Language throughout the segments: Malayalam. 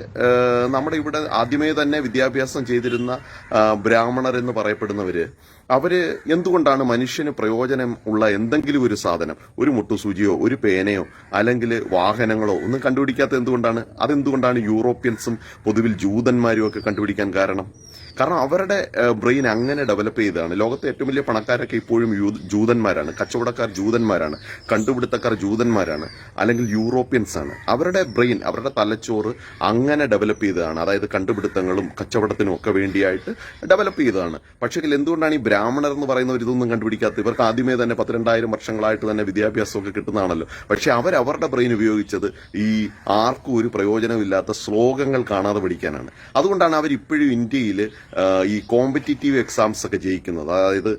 ഏഹ് നമ്മുടെ ഇവിടെ ആദ്യമേ തന്നെ വിദ്യാഭ്യാസം ചെയ്തിരുന്ന ബ്രാഹ്മണർ എന്ന് പറയപ്പെടുന്നവർ അവർ എന്തുകൊണ്ടാണ് മനുഷ്യന് പ്രയോജനം ഉള്ള എന്തെങ്കിലും ഒരു സാധനം ഒരു മുട്ടുസൂചിയോ ഒരു പേനയോ അല്ലെങ്കിൽ വാഹനങ്ങളോ ഒന്നും കണ്ടുപിടിക്കാത്ത എന്തുകൊണ്ടാണ്? അതെന്തുകൊണ്ടാണ് യൂറോപ്യൻസും പൊതുവിൽ ജൂതന്മാരും ഒക്കെ കണ്ടുപിടിക്കാൻ കാരണം? കാരണം അവരുടെ ബ്രെയിൻ അങ്ങനെ ഡെവലപ്പ് ചെയ്തതാണ്. ലോകത്തെ ഏറ്റവും വലിയ പണക്കാരൊക്കെ ഇപ്പോഴും ജൂതന്മാരാണ്. കച്ചവടക്കാർ ജൂതന്മാരാണ്. കണ്ടുപിടുത്തക്കാർ ജൂതന്മാരാണ്. അല്ലെങ്കിൽ യൂറോപ്യൻസ് ആണ് അവരുടെ ബ്രെയിൻ അവരുടെ തലച്ചോറ് അങ്ങനെ ഡെവലപ്പ് ചെയ്തതാണ്. അതായത് കണ്ടുപിടുത്തങ്ങളും കച്ചവടത്തിനും ഒക്കെ വേണ്ടിയായിട്ട് ഡെവലപ്പ് ചെയ്തതാണ്. പക്ഷേ എന്തുകൊണ്ടാണ് ഈ ബ്രാഹ്മണർ എന്ന് പറയുന്നവർ ഇതൊന്നും കണ്ടുപിടിക്കാത്തത്? ഇവർക്ക് ആദ്യമേ തന്നെ പത്തിരണ്ടായിരം വർഷങ്ങളായിട്ട് തന്നെ വിദ്യാഭ്യാസമൊക്കെ കിട്ടുന്നതാണല്ലോ. പക്ഷേ അവരുടെ ബ്രെയിൻ ഉപയോഗിച്ചത് ഈ ആർക്കും ഒരു പ്രയോജനമില്ലാത്ത ശ്ലോകങ്ങൾ കാണാതെ പഠിക്കാനാണ്. അതുകൊണ്ടാണ് അവർ ഇപ്പോഴും ഇന്ത്യയിൽ ഈ കോമ്പറ്റീറ്റീവ് എക്സാംസ് ഒക്കെ ജയിക്കുന്നത്. അതായത്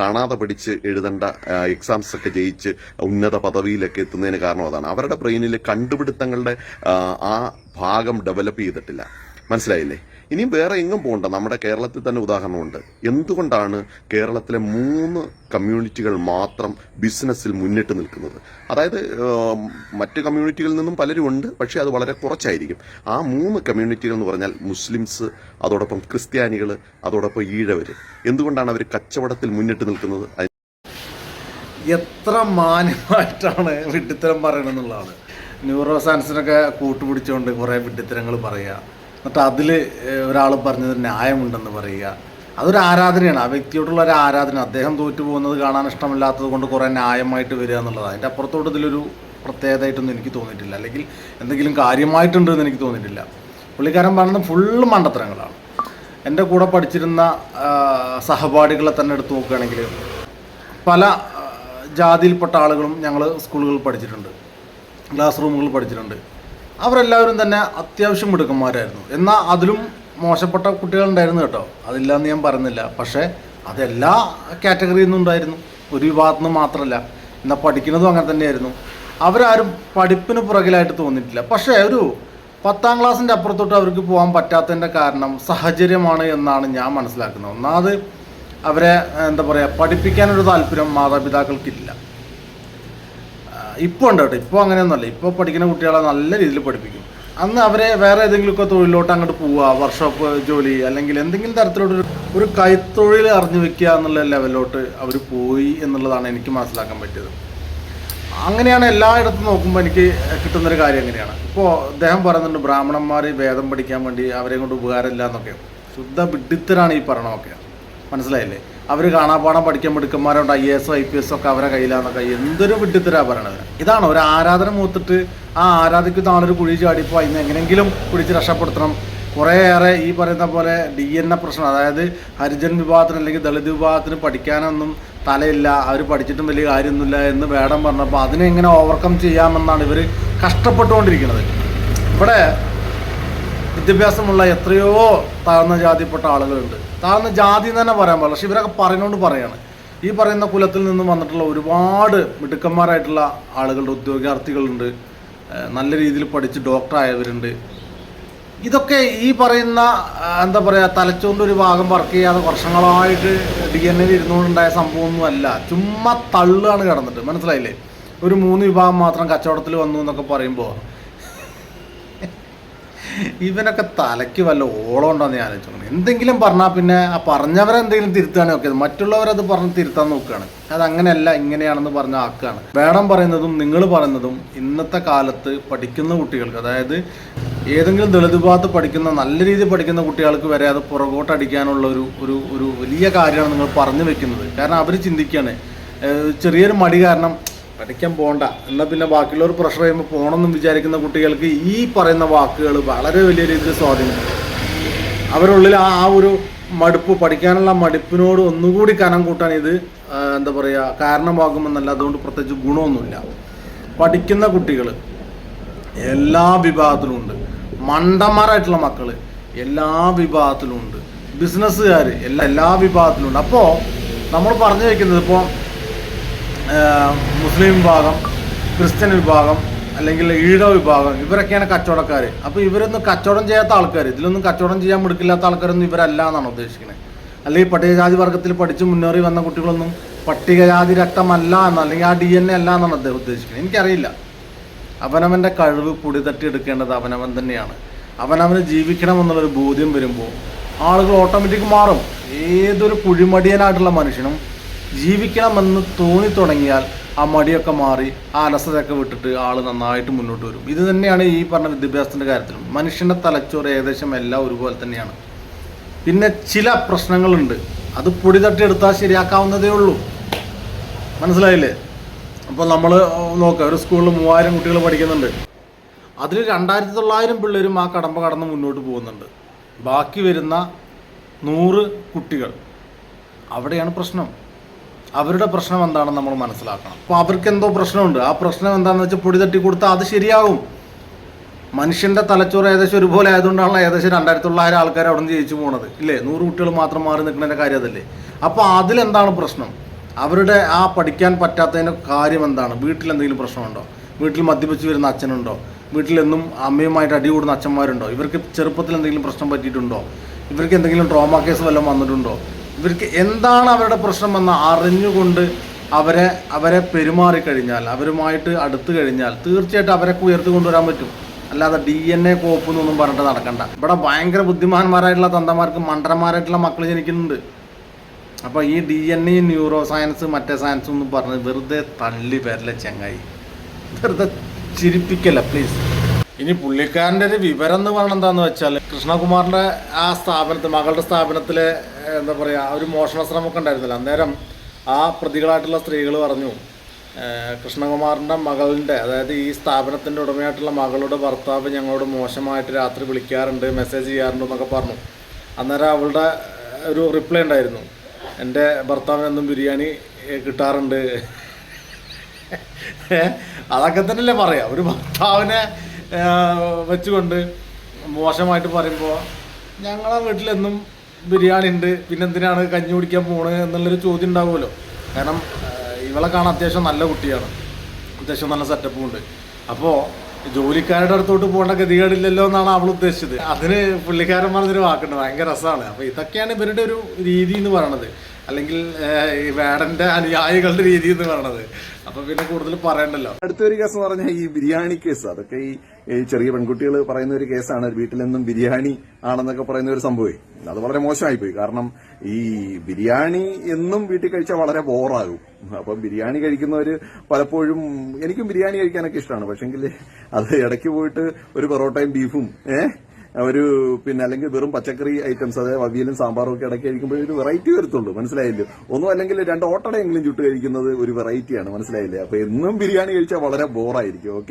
കാണാതെ പഠിച്ച് എഴുതേണ്ട എക്സാംസ് ഒക്കെ ജയിച്ച് ഉന്നത പദവിയിലൊക്കെ എത്തുന്നതിന് കാരണം അതാണ്. അവരുടെ ബ്രെയിനിൽ കണ്ടുപിടുത്തങ്ങളുടെ ആ ഭാഗം ഡെവലപ്പ് ചെയ്തിട്ടില്ല. മനസ്സിലായില്ലേ? ഇനിയും വേറെ എങ്ങും പോകണ്ട നമ്മുടെ കേരളത്തിൽ തന്നെ ഉദാഹരണമുണ്ട്. എന്തുകൊണ്ടാണ് കേരളത്തിലെ മൂന്ന് കമ്മ്യൂണിറ്റികൾ മാത്രം ബിസിനസ്സിൽ മുന്നിട്ട് നിൽക്കുന്നത്? അതായത് മറ്റ് കമ്മ്യൂണിറ്റികളിൽ നിന്നും പലരും ഉണ്ട് പക്ഷേ അത് വളരെ കുറച്ചായിരിക്കും. ആ മൂന്ന് കമ്മ്യൂണിറ്റികൾ എന്ന് പറഞ്ഞാൽ മുസ്ലിംസ് അതോടൊപ്പം ക്രിസ്ത്യാനികൾ അതോടൊപ്പം ഈഴവർ എന്തുകൊണ്ടാണ് അവർ കച്ചവടത്തിൽ മുന്നിട്ട് നിൽക്കുന്നത്? എത്ര മാന്യമായിട്ടാണ് വിട്ടിത്തരം പറയണമെന്നുള്ളതാണ് ന്യൂറോ സയൻസിനൊക്കെ കൂട്ടുപിടിച്ചുകൊണ്ട് കുറേ വിഡിത്തരങ്ങൾ പറയുക എന്നിട്ട് അതിൽ ഒരാൾ പറഞ്ഞത് ന്യായമുണ്ടെന്ന് പറയുക അതൊരു ആരാധനയാണ്. ആ വ്യക്തിയോടുള്ള ഒരു ആരാധന. അദ്ദേഹം തോറ്റു പോകുന്നത് കാണാൻ ഇഷ്ടമില്ലാത്തത് കൊണ്ട് കുറേ ന്യായമായിട്ട് വരിക എന്നുള്ളത്. അതിന്റെ അപ്പുറത്തോട്ട് ഇതിലൊരു പ്രത്യേകതയായിട്ടൊന്നും എനിക്ക് തോന്നിയിട്ടില്ല. അല്ലെങ്കിൽ എന്തെങ്കിലും കാര്യമായിട്ടുണ്ട് എന്ന് എനിക്ക് തോന്നിയിട്ടില്ല. പുള്ളിക്കാരൻ പറയുന്നത് ഫുള്ള് മണ്ടത്തരങ്ങളാണ്. എന്റെ കൂടെ പഠിച്ചിരുന്ന സഹപാഠികളെ തന്നെ എടുത്ത് നോക്കുകയാണെങ്കിൽ പല ജാതിയിൽപ്പെട്ട ആളുകളും ഞങ്ങൾ സ്കൂളുകളിൽ പഠിച്ചിട്ടുണ്ട്. ക്ലാസ് റൂമുകളിൽ പഠിച്ചിട്ടുണ്ട്. അവരെല്ലാവരും തന്നെ അത്യാവശ്യം മിടുക്കന്മാരായിരുന്നു. എന്നാൽ അതിലും മോശപ്പെട്ട കുട്ടികളുണ്ടായിരുന്നു കേട്ടോ. അതില്ലാന്ന് ഞാൻ പറയുന്നില്ല. പക്ഷേ അതെല്ലാ കാറ്റഗറിയിൽ നിന്നും ഉണ്ടായിരുന്നു. ഒരു വിഭാഗത്തു നിന്ന് മാത്രമല്ല. എന്നാൽ പഠിക്കുന്നതും അങ്ങനെ തന്നെയായിരുന്നു. അവരാരും പഠിപ്പിന് പുറകിലായിട്ട് തോന്നിയിട്ടില്ല. പക്ഷേ ഒരു പത്താം ക്ലാസ്സിന്റെ അപ്പുറത്തോട്ട് അവർക്ക് പോകാൻ പറ്റാത്തതിന്റെ കാരണം സാഹചര്യമാണ് എന്നാണ് ഞാൻ മനസ്സിലാക്കുന്നത്. ഒന്നാമത് അവരെ എന്താ പറയുക പഠിപ്പിക്കാനൊരു താല്പര്യം മാതാപിതാക്കൾക്കില്ല. ഇപ്പോൾ ഉണ്ട് കേട്ടോ ഇപ്പോൾ അങ്ങനെയൊന്നുമല്ല. ഇപ്പോൾ പഠിക്കുന്ന കുട്ടികളെ നല്ല രീതിയിൽ പഠിപ്പിക്കും. അന്ന് അവരെ വേറെ ഏതെങ്കിലുമൊക്കെ തൊഴിലോട്ട് അങ്ങോട്ട് പോവുക വർക്ക്ഷോപ്പ് ജോലി അല്ലെങ്കിൽ എന്തെങ്കിലും തരത്തിലോട്ട് ഒരു കൈത്തൊഴിൽ അറിഞ്ഞു വെക്കുക എന്നുള്ള ലെവലിലോട്ട് അവർ പോയി എന്നുള്ളതാണ് എനിക്ക് മനസ്സിലാക്കാൻ പറ്റിയത്. അങ്ങനെയാണ് എല്ലായിടത്തും നോക്കുമ്പോൾ എനിക്ക് കിട്ടുന്നൊരു കാര്യം എങ്ങനെയാണ് ഇപ്പോൾ അദ്ദേഹം പറയുന്നുണ്ട് ബ്രാഹ്മണന്മാർ വേദം പഠിക്കാൻ വേണ്ടി അവരെ കൊണ്ട് ഉപകാരമില്ല എന്നൊക്കെ. ശുദ്ധ വിഡിത്തരാണ് ഈ പറയണമൊക്കെ മനസ്സിലായില്ലേ? അവർ കാണാപ്പാടം പഠിക്കാൻ മിടുക്കന്മാരുണ്ട് I S I P S ഒക്കെ അവരെ കയ്യിലാന്നൊക്കെ. എന്തൊരു വിട്ടിത്തരാ പറയണത്. ഇതാണ് ഒരു ആരാധന മൂത്തിട്ട് ആ ആരാധിക്കുന്ന താണൊരു കുഴി ചാടിപ്പോൾ അതിന് എങ്ങനെയെങ്കിലും കുടിച്ച് രക്ഷപ്പെടുത്തണം. കുറേയേറെ ഈ പറയുന്ന പോലെ ഡി എൻ എ പ്രശ്നം അതായത് ഹരിജൻ വിഭാഗത്തിന് അല്ലെങ്കിൽ ദളിത് വിഭാഗത്തിന് പഠിക്കാനൊന്നും തലയില്ല അവർ പഠിച്ചിട്ടും വലിയ കാര്യമൊന്നുമില്ല എന്ന് വേടം പറഞ്ഞപ്പോൾ അതിനെ എങ്ങനെ ഓവർകം ചെയ്യാമെന്നാണ് ഇവർ കഷ്ടപ്പെട്ടുകൊണ്ടിരിക്കുന്നത്. ഇവിടെ വിദ്യാഭ്യാസമുള്ള എത്രയോ താഴ്ന്ന ജാതിപ്പെട്ട ആളുകളുണ്ട്. താഴ്ന്ന ജാതി എന്ന് തന്നെ പറയാൻ പാടില്ല. പക്ഷെ ഇവരൊക്കെ പറയുന്നതുകൊണ്ട് പറയാണ്. ഈ പറയുന്ന കുലത്തിൽ നിന്നും വന്നിട്ടുള്ള ഒരുപാട് മിടുക്കന്മാരായിട്ടുള്ള ആളുകളുടെ ഉദ്യോഗാർത്ഥികളുണ്ട് നല്ല രീതിയിൽ പഠിച്ച് ഡോക്ടറായവരുണ്ട് ഇതൊക്കെ ഈ പറയുന്ന എന്താ പറയുക തലച്ചോറിന്റെ ഒരു ഭാഗം വർക്ക് ചെയ്യാതെ വർഷങ്ങളായിട്ട് ഡി എൻ എയിൽ ഇരുന്നുകൊണ്ടുണ്ടായ സംഭവമൊന്നും അല്ല. ചുമ്മാ തള്ളുകയാണ് കിടന്നിട്ട്. മനസ്സിലായില്ലേ? ഒരു മൂന്ന് വിഭാഗം മാത്രം കച്ചവടത്തിൽ വന്നു എന്നൊക്കെ പറയുമ്പോൾ ഇവനൊക്കെ തലയ്ക്ക് വല്ല ഓളം ഉണ്ടോന്ന് ഞാൻ ആലോചിച്ചു. എന്തെങ്കിലും പറഞ്ഞാൽ പിന്നെ ആ പറഞ്ഞവരെന്തെങ്കിലും തിരുത്താനേ ഒക്കെ മറ്റുള്ളവരത് പറഞ്ഞ് തിരുത്താൻ നോക്കുകയാണ്. അത് അങ്ങനെയല്ല ഇങ്ങനെയാണെന്ന് പറഞ്ഞ ആക്കുകയാണ്. വേണം പറയുന്നതും നിങ്ങൾ പറയുന്നതും ഇന്നത്തെ കാലത്ത് പഠിക്കുന്ന കുട്ടികൾക്ക് അതായത് ഏതെങ്കിലും ദളിത് ഭാഗത്ത് പഠിക്കുന്ന നല്ല രീതിയിൽ പഠിക്കുന്ന കുട്ടികൾക്ക് വരെ അത് പുറകോട്ടടിക്കാനുള്ള ഒരു ഒരു ഒരു വലിയ കാര്യമാണ് നിങ്ങൾ പറഞ്ഞു വെക്കുന്നത്. കാരണം അവർ ചിന്തിക്കുകയാണ് ചെറിയൊരു മടി കാരണം പഠിക്കാൻ പോണ്ട. എന്നാൽ പിന്നെ ബാക്കിയുള്ളവർ പ്രഷർ ചെയ്യുമ്പോൾ പോകണമെന്നും വിചാരിക്കുന്ന കുട്ടികൾക്ക് ഈ പറയുന്ന വാക്കുകൾ വളരെ വലിയ രീതിയിൽ സ്വാധീനം. അവരുള്ളിൽ ആ ആ ഒരു മടുപ്പ് പഠിക്കാനുള്ള മടുപ്പിനോട് ഒന്നുകൂടി കനം കൂട്ടാൻ ഇത് എന്താ പറയുക കാരണമാകുമെന്നല്ല. അതുകൊണ്ട് പ്രത്യേകിച്ച് ഗുണമൊന്നുമില്ല. പഠിക്കുന്ന കുട്ടികൾ എല്ലാ വിഭാഗത്തിലും ഉണ്ട്. മണ്ടന്മാരായിട്ടുള്ള മക്കൾ എല്ലാ വിഭാഗത്തിലും ഉണ്ട്. ബിസിനസ്സുകാർ എല്ലാ എല്ലാ വിഭാഗത്തിലും ഉണ്ട്. അപ്പോൾ നമ്മൾ പറഞ്ഞു വയ്ക്കുന്നത് ഇപ്പോൾ മുസ്ലിം വിഭാഗം ക്രിസ്ത്യൻ വിഭാഗം അല്ലെങ്കിൽ ഈഴ വിഭാഗം ഇവരൊക്കെയാണ് കച്ചവടക്കാർ അപ്പോൾ ഇവരൊന്നും കച്ചവടം ചെയ്യാത്ത ആൾക്കാർ ഇതിലൊന്നും കച്ചവടം ചെയ്യാൻ മിടുക്കില്ലാത്ത ആൾക്കാരൊന്നും ഇവരല്ല എന്നാണ് ഉദ്ദേശിക്കുന്നത് അല്ലെങ്കിൽ പട്ടികജാതി വർഗത്തിൽ പഠിച്ച് മുന്നേറി വന്ന കുട്ടികളൊന്നും പട്ടികജാതി രക്തമല്ല എന്ന് അല്ലെങ്കിൽ ആ ഡി എൻ എ അല്ല എന്നാണ് അദ്ദേഹം ഉദ്ദേശിക്കുന്നത് എനിക്കറിയില്ല. അവനവന്റെ കഴിവ് പൊടി തട്ടിയെടുക്കേണ്ടത് അവനവൻ തന്നെയാണ്. അവനവന് ജീവിക്കണം എന്നുള്ളൊരു ബോധ്യം വരുമ്പോൾ ആളുകൾ ഓട്ടോമാറ്റിക് മാറും. ഏതൊരു കുഴിമടിയനായിട്ടുള്ള മനുഷ്യനും ജീവിക്കണമെന്ന് തോന്നി തുടങ്ങിയാൽ ആ മടിയൊക്കെ മാറി ആ അലസതയൊക്കെ വിട്ടിട്ട് ആൾ നന്നായിട്ട് മുന്നോട്ട് വരും. ഇത് തന്നെയാണ് ഈ പറഞ്ഞ വിദ്യാഭ്യാസത്തിന്റെ കാര്യത്തിലും. മനുഷ്യന്റെ തലച്ചോറ് ഏകദേശം എല്ലാം ഒരുപോലെ തന്നെയാണ്. പിന്നെ ചില പ്രശ്നങ്ങളുണ്ട്. അത് പൊടി തട്ടിയെടുത്താൽ ശരിയാക്കാവുന്നതേ ഉള്ളൂ. മനസ്സിലായില്ലേ? അപ്പോൾ നമ്മൾ നോക്കുക ഒരു സ്കൂളിൽ മൂവായിരം കുട്ടികൾ പഠിക്കുന്നുണ്ട്. അതിൽ രണ്ടായിരത്തി തൊള്ളായിരം പിള്ളേരും ആ കടമ്പ കടന്ന് മുന്നോട്ട് പോകുന്നുണ്ട്. ബാക്കി വരുന്ന നൂറ് കുട്ടികൾ. അവിടെയാണ് പ്രശ്നം. അവരുടെ പ്രശ്നം എന്താണെന്ന് നമ്മൾ മനസ്സിലാക്കണം. അപ്പോൾ അവർക്ക് എന്തോ പ്രശ്നമുണ്ട്. ആ പ്രശ്നം എന്താണെന്ന് വെച്ചാൽ പൊടി തട്ടി കൊടുത്താൽ അത് ശരിയാകും. മനുഷ്യന്റെ തലച്ചോറ് ഏകദേശം ഒരുപോലെ ആയതുകൊണ്ടാണല്ലോ ഏകദേശം രണ്ടായിരത്തി തൊള്ളായിരം ആൾക്കാർ അവിടെ നിന്ന് ജയിച്ചു പോണത്. ഇല്ലേ? നൂറ് കുട്ടികൾ മാത്രം മാറി നിൽക്കുന്നതിന്റെ കാര്യം അതല്ലേ അപ്പോൾ അതിലെന്താണ് പ്രശ്നം? അവരുടെ ആ പഠിക്കാൻ പറ്റാത്തതിന്റെ കാര്യം എന്താണ്? വീട്ടിൽ എന്തെങ്കിലും പ്രശ്നമുണ്ടോ? വീട്ടിൽ മദ്യപിച്ച് വരുന്ന അച്ഛനുണ്ടോ? വീട്ടിലെന്നും അമ്മയുമായിട്ട് അടി കൂടുന്ന അച്ഛന്മാരുണ്ടോ? ഇവർക്ക് ചെറുപ്പത്തിൽ എന്തെങ്കിലും പ്രശ്നം പറ്റിയിട്ടുണ്ടോ? ഇവർക്ക് എന്തെങ്കിലും ട്രോമ കേസ് വല്ലതും വന്നിട്ടുണ്ടോ? ഇവർക്ക് എന്താണ് അവരുടെ പ്രശ്നമെന്ന് അറിഞ്ഞുകൊണ്ട് അവരെ അവരെ പെരുമാറിക്കഴിഞ്ഞാൽ അവരുമായിട്ട് അടുത്തു കഴിഞ്ഞാൽ തീർച്ചയായിട്ടും അവരൊക്കെ ഉയർത്തി കൊണ്ടുവരാൻ പറ്റും. അല്ലാതെ ഡി എൻ എ കോപ്പ് എന്നൊന്നും പറഞ്ഞിട്ട് നടക്കണ്ട. ഇവിടെ ഭയങ്കര ബുദ്ധിമാന്മാരായിട്ടുള്ള തന്തമാർക്ക് മണ്ടന്മാരായിട്ടുള്ള മക്കൾ ജനിക്കുന്നുണ്ട്. അപ്പോൾ ഈ D N A neuroscience മറ്റേ സയൻസ് ഒന്നും പറഞ്ഞ് വെറുതെ തള്ളി പേരിലെ ചെങ്ങായി. വെറുതെ ചിരിപ്പിക്കല്ല പ്ലീസ് ഇനി പുള്ളിക്കാരന്റെ ഒരു വിവരം എന്ന് പറയുന്നത് എന്താന്ന് വെച്ചാൽ കൃഷ്ണകുമാറിന്റെ ആ സ്ഥാപനത്തിൽ മകളുടെ സ്ഥാപനത്തിൽ എന്താ പറയുക ഒരു മോഷണ ശ്രമമൊക്കെ ഉണ്ടായിരുന്നില്ല. അന്നേരം ആ പ്രതികളായിട്ടുള്ള സ്ത്രീകൾ പറഞ്ഞു കൃഷ്ണകുമാറിന്റെ മകളുടെ അതായത് ഈ സ്ഥാപനത്തിന്റെ ഉടമയായിട്ടുള്ള മകളുടെ ഭർത്താവ് ഞങ്ങളോട് മോശമായിട്ട് രാത്രി വിളിക്കാറുണ്ട് മെസ്സേജ് ചെയ്യാറുണ്ട് എന്നൊക്കെ പറഞ്ഞു. അന്നേരം അവളുടെ ഒരു റിപ്ലൈ ഉണ്ടായിരുന്നു. എന്റെ ഭർത്താവിനെന്നും ബിരിയാണി കിട്ടാറുണ്ട്? അതൊക്കെ തന്നെയല്ലേ പറയാം. ഒരു ഭർത്താവിനെ വെച്ചുകൊണ്ട് മോശമായിട്ട് പറയുമ്പോൾ ഞങ്ങളെ വീട്ടിലെന്നും ബിരിയാണി ഉണ്ട് പിന്നെ എന്തിനാണ് കഞ്ഞി കുടിക്കാൻ പോണത് എന്നുള്ളൊരു ചോദ്യം ഉണ്ടാവുമല്ലോ. കാരണം ഇവളെ കാണാൻ അത്യാവശ്യം നല്ല കുട്ടിയാണ്. അത്യാവശ്യം നല്ല സെറ്റപ്പും ഉണ്ട്. അപ്പോൾ ജോലിക്കാരുടെ അടുത്തോട്ട് പോകേണ്ട ഗതികേടില്ലല്ലോ എന്നാണ് അവൾ ഉദ്ദേശിച്ചത്. അതിന് പുള്ളിക്കാരന്മാർ ഇതിന് വാക്കുണ്ട് ഭയങ്കര രസമാണ്. അപ്പോൾ ഇതൊക്കെയാണ് ഇവരുടെ ഒരു രീതി എന്ന് പറയണത്. അല്ലെങ്കിൽ ഈ വേടന്റെ അനുയായികളുടെ രീതി എന്ന് പറയണത്. അപ്പൊ പിന്നെ കൂടുതൽ പറയണ്ടല്ലോ. അടുത്തൊരു കേസ് എന്ന് പറഞ്ഞാൽ ഈ ബിരിയാണി കേസ്. അതൊക്കെ ഈ ചെറിയ പെൺകുട്ടികൾ പറയുന്ന ഒരു കേസാണ്. നിന്നും ബിരിയാണി ആണെന്നൊക്കെ പറയുന്ന ഒരു സംഭവം. അത് വളരെ മോശമായി പോയി കാരണം ഈ ബിരിയാണി എന്നും വീട്ടിൽ കഴിച്ചാൽ വളരെ ബോറാകും. അപ്പം ബിരിയാണി കഴിക്കുന്നവര് പലപ്പോഴും എനിക്കും ബിരിയാണി കഴിക്കാനൊക്കെ ഇഷ്ടമാണ് പക്ഷെങ്കിൽ അത് ഇടയ്ക്ക് പോയിട്ട് ഒരു പൊറോട്ടയും ബീഫും ഏഹ് ഒരു പിന്നെ അല്ലെങ്കിൽ വെറും പച്ചക്കറി ഐറ്റംസ് അതായത് അവിയലും സാമ്പാറും ഒക്കെ ഇടയ്ക്ക് കഴിക്കുമ്പോൾ ഒരു വെറൈറ്റി വരത്തുള്ളൂ. മനസ്സിലായില്ലോ? ഒന്നും അല്ലെങ്കിൽ രണ്ട് ഓട്ടടയെങ്കിലും ചുട്ട് കഴിക്കുന്നത് ഒരു വെറൈറ്റിയാണ് മനസ്സിലായില്ലേ? അപ്പൊ എന്നും ബിരിയാണി കഴിച്ചാൽ വളരെ ബോറായിരിക്കും ഓക്കെ